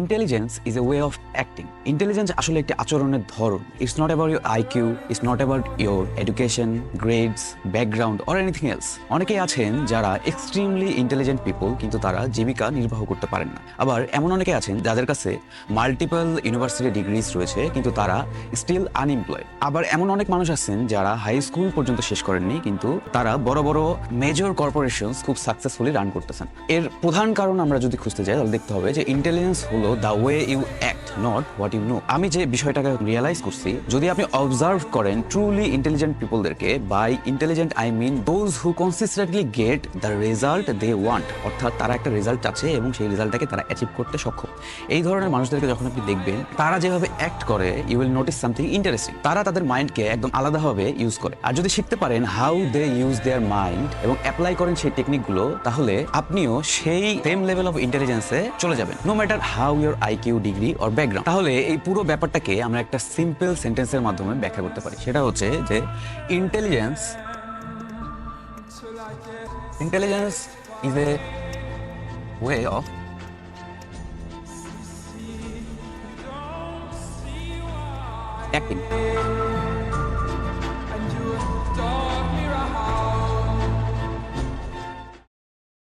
Intelligence is a way of acting intelligence আসলে একটি আচরণের ধরন। It's not about your IQ it's not about your education grades background or anything else অনেকেই আছেন যারা extremely intelligent people কিন্তু তারা জীবিকা নির্বাহ করতে পারেন না। আবার এমন অনেকে আছেন যাদের কাছে মাল্টিপল ইউনিভার্সিটি ডিগ্রিজ রয়েছে, কিন্তু তারা স্টিল আনএমপ্লয়েড আবার এমন অনেক মানুষ আছেন যারা হাই স্কুল পর্যন্ত শেষ করেননি, কিন্তু তারা বড় বড় মেজর কর্পোরেশনস খুব সাকসেসফুলি রান করতেছেন। এর প্রধান কারণ আমরা যদি খুঁজতে যাই, তাহলে দেখতে হবে যে ইন্টেলিজেন্স হলো the way you act not what you know আমি যে বিষয়টাকে রিয়েলাইজ করছি, যদি আপনি অবজার্ভ করেন truly intelligent পিপলদেরকে by intelligent I mean those who consistently get the result they want অর্থাৎ তারা একটা রেজাল্ট চাচ্ছে এবং সেই রেজাল্টটাকে তারা অ্যাচিভ করতে সক্ষম। এই ধরনের মানুষদেরকে যখন আপনি দেখবেন, তারা যেভাবে অ্যাক্ট করে you will notice something interesting তারা তাদের মাইন্ডকে একদম আলাদাভাবে ইউজ করে। আর যদি শিখতে পারেন how they use their mind এবং অ্যাপ্লাই করেন সেই টেকনিকগুলো তাহলে আপনিও সেই সেম লেভেল অফ ইন্টেলিজেন্সে চলে যাবেন। No matter how your IQ degree or background তাহলে এই পুরো ব্যাপারটাকে আমরা একটা সিম্পল সেন্টেন্সের মাধ্যমে ব্যাখ্যা করতে পারি সেটা হচ্ছে যে intelligence intelligence is a way of acting.